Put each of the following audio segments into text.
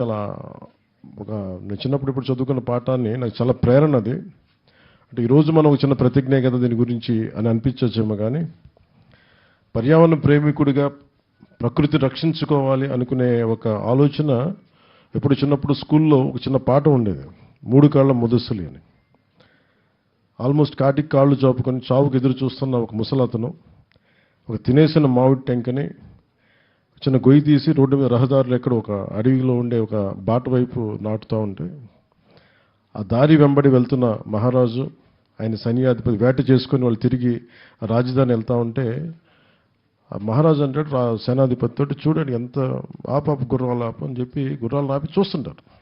చాలా ఒక నేను చిన్నప్పుడు ఇప్పుడు చదువుకున్న పాఠాన్ని నాకు చాలా ప్రేరణ అది. అంటే ఈరోజు మనం ఒక చిన్న ప్రతిజ్ఞ కదా దీని గురించి అని అనిపించవచ్చేమో కానీ పర్యావరణ ప్రేమికుడిగా ప్రకృతి రక్షించుకోవాలి అనుకునే ఒక ఆలోచన ఎప్పుడు చిన్నప్పుడు స్కూల్లో ఒక చిన్న పాట ఉండేది. మూడు కాళ్ళ ముదస్సులు అని. ఆల్మోస్ట్ కాటికి కాళ్ళు చాపుకొని చావుకు ఎదురు చూస్తున్న ఒక ముసలతను ఒక తినేసిన మామిడి టెంకని చిన్న గొయ్యి తీసి రోడ్డు మీద రహదారులు ఎక్కడ ఒక అడవిలో ఉండే ఒక బాట వైపు నాటుతూ ఉంటే ఆ దారి వెంబడి వెళ్తున్న మహారాజు ఆయన సైన్యాధిపతి వేట చేసుకొని వాళ్ళు తిరిగి రాజధాని వెళ్తూ ఉంటే ఆ మహారాజు అంటాడు రా సేనాధిపతి తోటి చూడండి ఎంత ఆపాపు గుర్రాలు ఆపు అని చెప్పి గుర్రాలు ఆపి చూస్తుంటారు.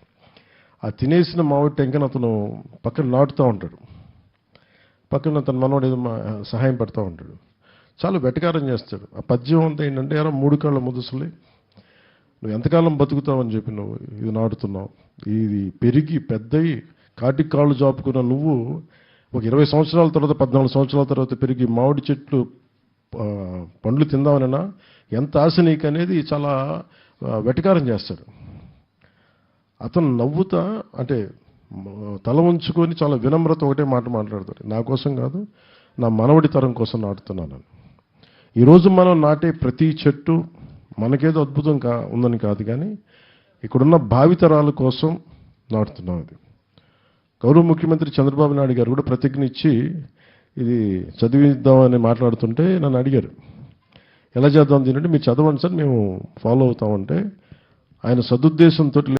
ఆ తినేసిన మామిడి టెంకని అతను పక్కన నాటుతూ ఉంటాడు. పక్కన తన మనవాడు ఏదో మా- సహాయం పడుతూ ఉంటాడు. చాలా వెటకారం చేస్తాడు. ఆ పద్యం అంతా ఏంటంటే ఎరా మూడు కాళ్ళ ముదుసులే. నువ్వు ఎంతకాలం బతుకుతావని చెప్పి నువ్వు ఇది నాటుతున్నావు. ఇది పెరిగి పెద్దయి కాటికి కాళ్ళు చాపుకున్న నువ్వు ఒక ఇరవై సంవత్సరాల తర్వాత పద్నాలుగు సంవత్సరాల తర్వాత పెరిగి మామిడి చెట్లు పండ్లు తిందామనినా ఎంత ఆశ నీకు అనేది చాలా వెటకారం చేస్తాడు. అతను నవ్వుతా అంటే తల ఉంచుకొని చాలా వినమ్రత ఒకటే మాట మాట్లాడతాడు. నా కోసం కాదు నా మనవడి తరం కోసం నాటుతున్నాను ఈరోజు మనం నాటే ప్రతి చెట్టు మనకేదో అద్భుతం కా ఉందని కాదు కానీ ఇక్కడున్న భావితరాల కోసం నాటుతున్నాం ఇది. గౌరవ ముఖ్యమంత్రి చంద్రబాబు నాయుడు గారు కూడా ప్రతిజ్ఞ ఇచ్చి ఇది చదివిద్దామని మాట్లాడుతుంటే నన్ను అడిగారు. ఎలా చేద్దాం దీనంటే మీరు చదవండి సార్ మేము ఫాలో అవుతామంటే ఆయన సదుద్దేశంతో